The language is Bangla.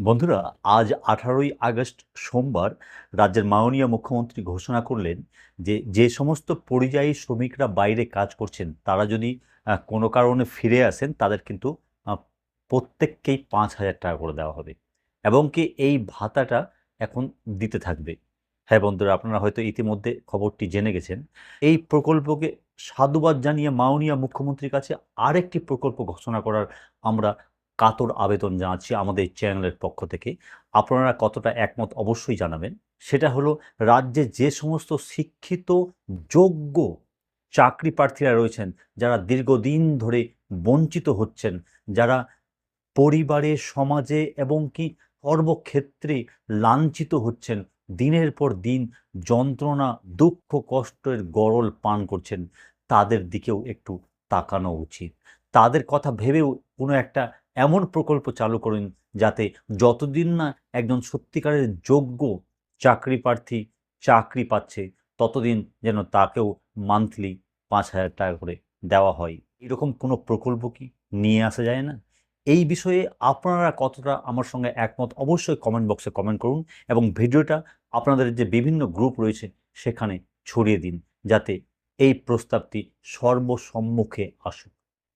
বন্ধুরা, আজ আঠারোই আগস্ট সোমবার রাজ্যের মাননীয় মুখ্যমন্ত্রী ঘোষণা করলেন যে যে সমস্ত পরিযায়ী শ্রমিকরা বাইরে কাজ করছেন, তারা যদি কোনো কারণে ফিরে আসেন, তাদের কিন্তু প্রত্যেককেই পাঁচ হাজার টাকা করে দেওয়া হবে এবং কি এই ভাতাটা এখন দিতে থাকবে। হ্যাঁ বন্ধুরা, আপনারা হয়তো ইতিমধ্যে খবরটি জেনে গেছেন। এই প্রকল্পকে সাধুবাদ জানিয়ে মাননীয় মুখ্যমন্ত্রীর কাছে আরেকটি প্রকল্প ঘোষণা করার আমরা কাতর আবেদন জানাচ্ছি আমাদের চ্যানেলের পক্ষ থেকে। আপনারা কতটা একমত অবশ্যই জানাবেন। সেটা হলো, রাজ্যে যে সমস্ত শিক্ষিত, যোগ্য চাকরি প্রার্থীরা রয়েছেন, যারা দীর্ঘদিন ধরে বঞ্চিত হচ্ছেন, যারা পরিবারে, সমাজে এবং কি সর্বক্ষেত্রে লাঞ্ছিত হচ্ছেন, দিনের পর দিন যন্ত্রণা, দুঃখ, কষ্টের গরল পান করছেন, তাদের দিকেও একটু তাকানো উচিত। তাদের কথা ভেবেও কোনো একটা এমন প্রকল্প চালু করুন যাতে যতদিন না একজন সত্যিকারের যোগ্য চাকরি প্রার্থী চাকরি পাচ্ছে, ততদিন যেন তাকেও মান্থলি পাঁচ হাজার টাকা করে দেওয়া হয়। এরকম কোনো প্রকল্প কি নিয়ে আসা যায় না? এই বিষয়ে আপনারা কতটা আমার সঙ্গে একমত অবশ্যই কমেন্ট বক্সে কমেন্ট করুন এবং ভিডিওটা আপনাদের যে বিভিন্ন গ্রুপ রয়েছে সেখানে ছড়িয়ে দিন যাতে এই প্রস্তাবটি সর্বসম্মুখে আসুক।